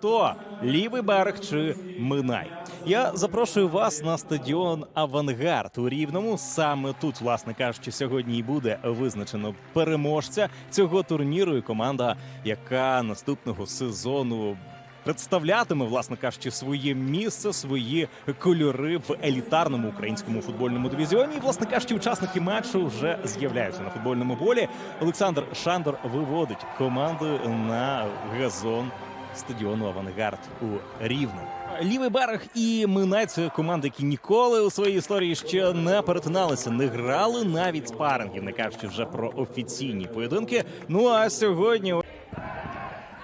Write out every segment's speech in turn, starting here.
Хто лівий берег чи Минай? Я запрошую вас на стадіон Авангард у Рівному. Саме тут, власне кажучи, сьогодні і буде визначено переможця цього турніру. І команда, яка наступного сезону. Представлятиме, власне кажучи, своє місце, свої кольори в елітарному українському футбольному дивізіоні. І, власне кажучи, учасники матчу вже з'являються на футбольному полі. Олександр Шандор виводить команду на газон стадіону Авангард у Рівному. Лівий берег і Минай – це команди, які ніколи у своїй історії ще не перетиналися, не грали навіть спарингів, не кажучи вже про офіційні поєдинки. Ну а сьогодні.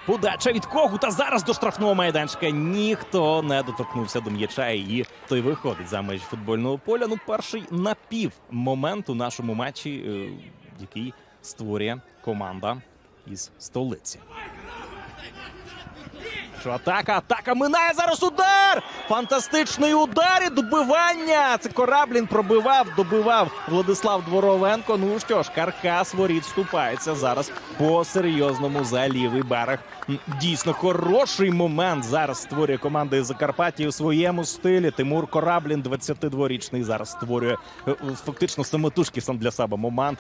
Подача від Когута зараз до штрафного майданчика. Ніхто не доторкнувся до м'яча. І той виходить за межі футбольного поля. Ну, перший напів момент у нашому матчі, е, який створює команда із столиці. Що атака, атака минає зараз удар! Фантастичний удар і добивання! Це Кораблін пробивав, добивав Владислав Дворовенко. Ну що ж, каркас воріт вступається зараз по серйозному за лівий берег. Дійсно хороший момент зараз створює команда із Закарпаття у своєму стилі. Тимур Кораблін, 22-річний, зараз створює е, фактично самотужки сам для себе момент.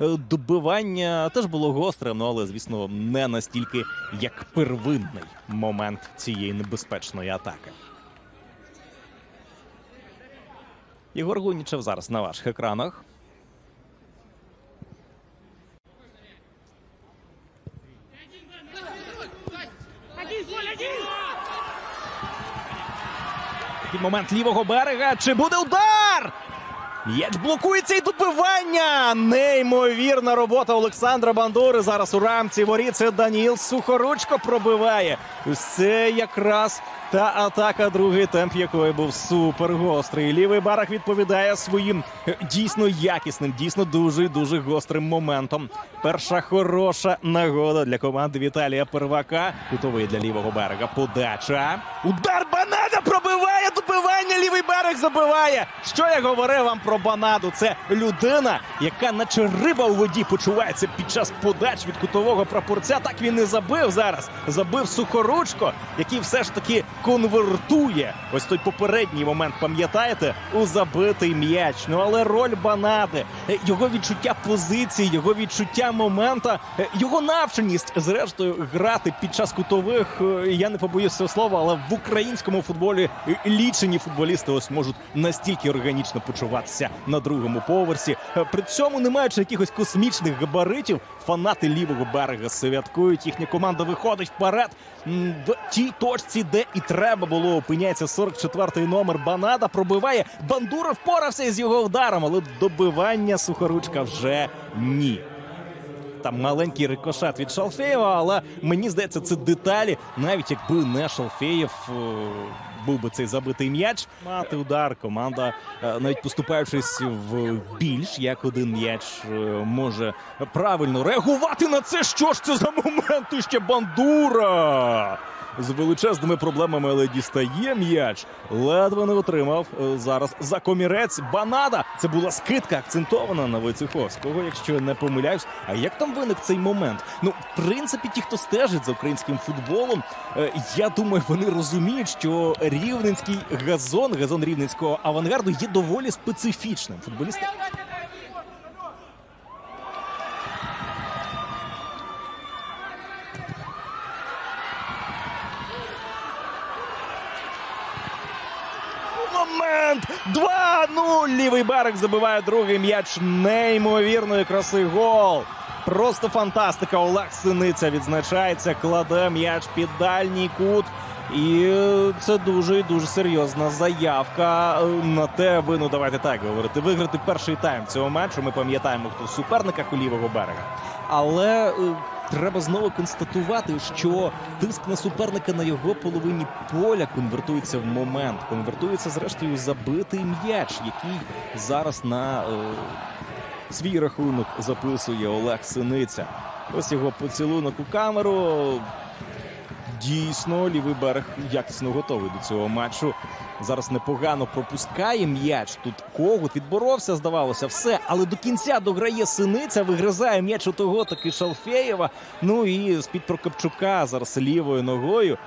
Добивання теж було гостре, ну але звісно не настільки як первинний момент цієї небезпечної атаки. Єгор Гунічев зараз на ваших екранах. Момент лівого берега. Чи буде удар? М'яч блокується і добивання. Неймовірна робота Олександра Бандури. Зараз у рамці воріт. Це Даніл Сухоручко пробиває. Це якраз та атака, другий темп якої був супер гострий. Лівий барах відповідає своїм е, дійсно якісним, дійсно дуже дуже гострим моментом. Перша хороша нагода для команди Віталія Первака. Кутовий для лівого берега. Подача. Удар добивання. Лівий берег забиває. Що я говорив вам про Банаду? Це людина, яка наче риба у воді почувається під час подач від кутового прапорця. Так він і забив зараз. Забив сухоручко, який все ж таки конвертує ось той попередній момент. Пам'ятаєте, у забитий м'яч. Ну але роль Банади, його відчуття позиції, його відчуття момента, його навченість, зрештою, грати під час кутових. е, Я не побоюсь цього слова, але в українському футболі е, лічені футболісти ось можуть настільки органічно почуватися на другому поверсі. Е, При цьому, не маючи якихось космічних габаритів, фанати лівого берега святкують. Їхня команда виходить вперед. В тій точці, де і треба було, опиняється 44-й номер. Банада пробиває. Бандура впорався із його ударом, але добивання сухоручка вже ні. Там маленький рикошат від Шалфеєва, але мені здається, це деталі. Навіть якби не Шалфеєв, е, був би цей забитий м'яч. Мати удар. Команда, е, навіть поступаючись в більш як один м'яч, е, може правильно реагувати на це. Що ж це за момент? І ще бандура! З величезними проблемами, але дістає м'яч. Ледве не отримав е, зараз за комірець Банада. Це була скидка акцентована на Войцеховського, якщо не помиляюсь. А як там виник цей момент? Ну, в принципі, ті, хто стежить за українським футболом, е, я думаю, вони розуміють, що рівненський газон, газон рівненського авангарду є доволі специфічним. Футболісти Момент! 2-0! Лівий берег забиває другий м'яч неймовірної краси. Гол! Просто фантастика. Олег Синиця відзначається, кладе м'яч під дальній кут. І це дуже і дуже серйозна заявка е, на те, аби ну давайте так говорити. Виграти перший тайм цього матчу. Ми пам'ятаємо, хто в суперниках у лівого берега. Але е, треба знову констатувати, що тиск на суперника на його половині поля конвертується в момент. Конвертується зрештою забитий м'яч, який зараз на е, свій рахунок записує Олег Синиця. Ось його поцілунок у камеру. Дійсно, лівий берег якісно готовий до цього матчу. Зараз непогано пропускає м'яч. Тут когут відборовся, здавалося, все. Але до кінця дограє синиця, вигризає м'яч у того таки Шалфеєва. Ну і з-під Прокопчука зараз лівою ногою.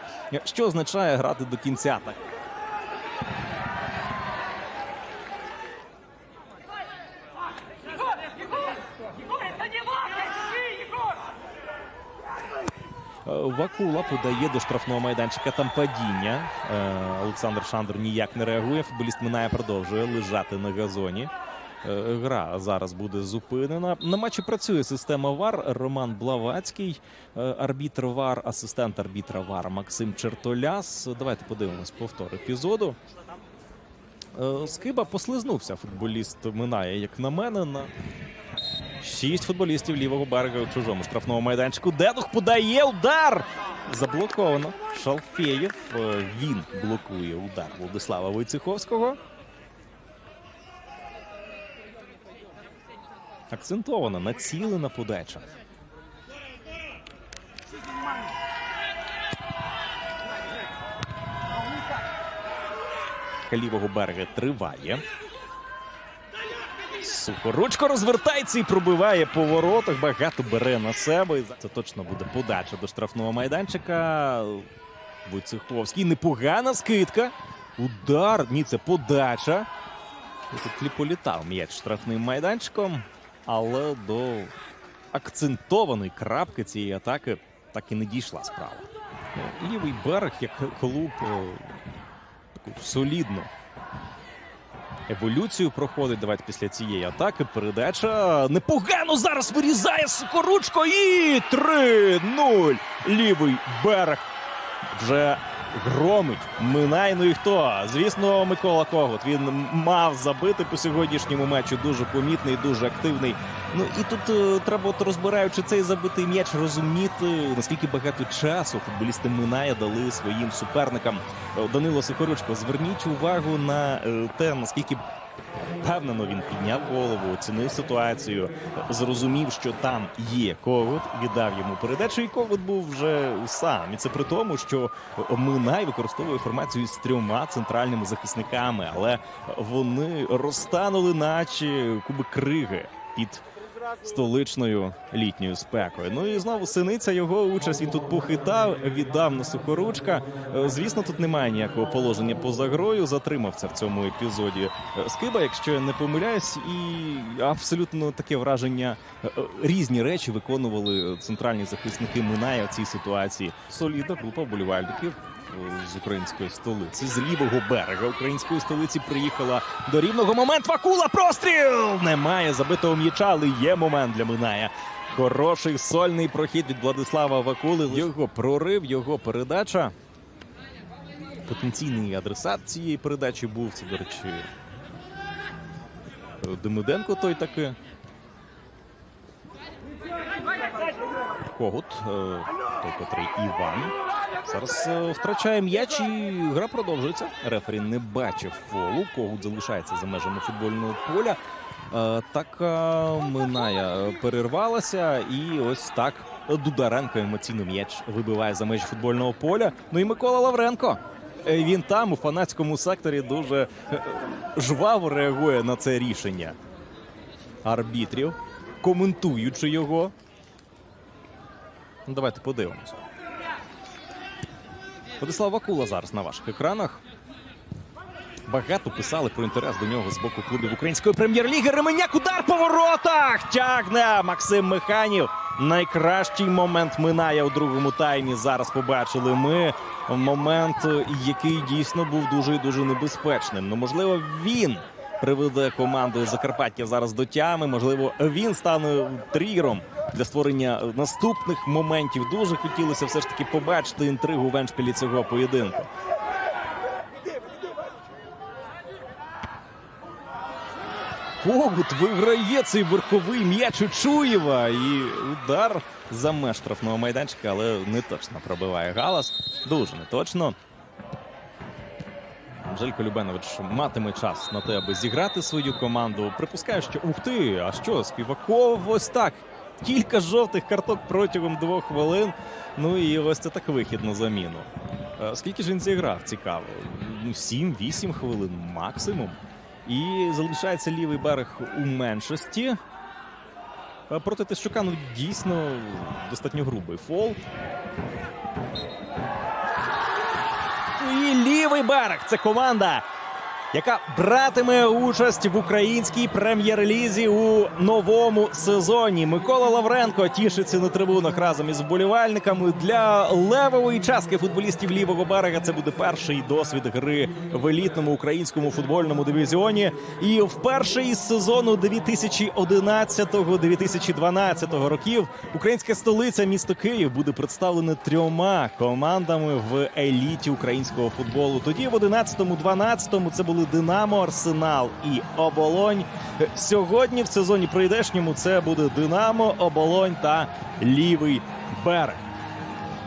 Що означає грати до кінця так? Вакула подає до штрафного майданчика. Там падіння. Е, Олександр Шандр ніяк не реагує. Футболіст минає, продовжує лежати на газоні. Е, Гра зараз буде зупинена. На матчі працює система ВАР. Роман Блавацький, е, арбітр ВАР, асистент арбітра ВАР Максим Чертоляс. Давайте подивимось повтор епізоду. Скиба послизнувся. Футболіст минає, як на мене. На Шість футболістів лівого берега у чужому штрафному майданчику. Дедух подає удар. Заблоковано. Шалфеєв. Е, Він блокує удар Владислава Войцеховського. Акцентована, націлена подача. Лівого берега триває. Сухоручко розвертається і пробиває по воротах. Багато бере на себе. Це точно буде подача до штрафного майданчика. Войцеховський. Непогана скидка. Удар. Ні, це подача. Тут лі- політав м'яч штрафним майданчиком. Але до акцентованої крапки цієї атаки так і не дійшла справа. Ну, Лівий берег, як клуб, е, таку солідну еволюцію проходить. Давайте після цієї атаки. Передача непогано зараз вирізає Сокоручко і 3-0. Лівий берег вже громить. Минай, ну і хто? Звісно, Микола Когут. Він мав забити по сьогоднішньому матчу. Дуже помітний, дуже активний. Ну і тут е, треба, от розбираючи цей забитий м'яч, розуміти, наскільки багато часу футболісти Миная дали своїм суперникам. Е, Данило Сихоручко, зверніть увагу на е, те, наскільки впевнено він підняв голову, оцінив ситуацію, зрозумів, що там є Когут, віддав йому передачу, і Когут був вже сам. І це при тому, що Минай використовує формацію з трьома центральними захисниками, але вони розтанули, наче куби криги під столичною літньою спекою. Ну і знову синиця його участь. Він тут похитав, віддав на сухоручка. Е, Звісно, тут немає ніякого положення поза грою. Затримався в цьому епізоді е, Скиба, якщо я не помиляюсь, і абсолютно таке враження. е, Різні речі виконували центральні захисники Минає в цій ситуації. Солідна група вболівальників. Е, З української столиці з лівого берега української столиці приїхала до рівного момент. Вакула простріл немає забитого м'яча, але є момент для Миная. Хороший сольний прохід від Владислава Вакули. Його прорив, його передача. Потенційний адресат цієї передачі був. Це, до речі, Демиденко той таки. Когут, е, той, котрий Іван. Зараз е, втрачає м'яч і гра продовжується. Рефері не бачив фолу. Когут залишається за межами футбольного поля. Е, Така минає перервалася, і ось так Дударенко емоційно м'яч вибиває за межі футбольного поля. Ну і Микола Лавренко. Е, Він там у фанатському секторі дуже е, жваво реагує на це рішення арбітрів, коментуючи його. Ну, Давайте подивимося. Владислав Вакула зараз на ваших екранах. Багато писали про інтерес до нього з боку клубів української прем'єр-ліги. Ременяк удар по воротах! Тягне Максим Механів. Найкращий момент минає у другому таймі. Зараз побачили ми момент, який дійсно був дуже і дуже небезпечним. Ну, можливо, він приведе команду Закарпаття зараз до тями. Можливо, він стане тригером для створення наступних моментів. Дуже хотілося все ж таки побачити інтригу в еншпілі цього поєдинку. Когут виграє цей верховий м'яч у Чуєва. І удар за меж штрафного майданчика, але не точно пробиває галас. Дуже не точно. Анжелько Любенович матиме час на те, аби зіграти свою команду. Припускаю, що ух ти, а що, Співаков ось так. Кілька жовтих карток протягом двох хвилин. Ну і ось це так вихід на заміну. Е, Скільки ж він зіграв? Цікаво. Ну, 7-8 хвилин максимум. І залишається лівий берег у меншості. Е, Проти Тищука ну, дійсно достатньо грубий фол. І лівий берег це команда, яка братиме участь в українській прем'єр-лізі у новому сезоні. Микола Лавренко тішиться на трибунах разом із вболівальниками. Для левової частки футболістів лівого берега це буде перший досвід гри в елітному українському футбольному дивізіоні. І вперше із сезону 2011-2012 років українська столиця місто Київ буде представлена трьома командами в еліті українського футболу. Тоді в 11-12 це були Динамо, Арсенал і Оболонь. Сьогодні в сезоні прийдешньому це буде Динамо, Оболонь та Лівий берег.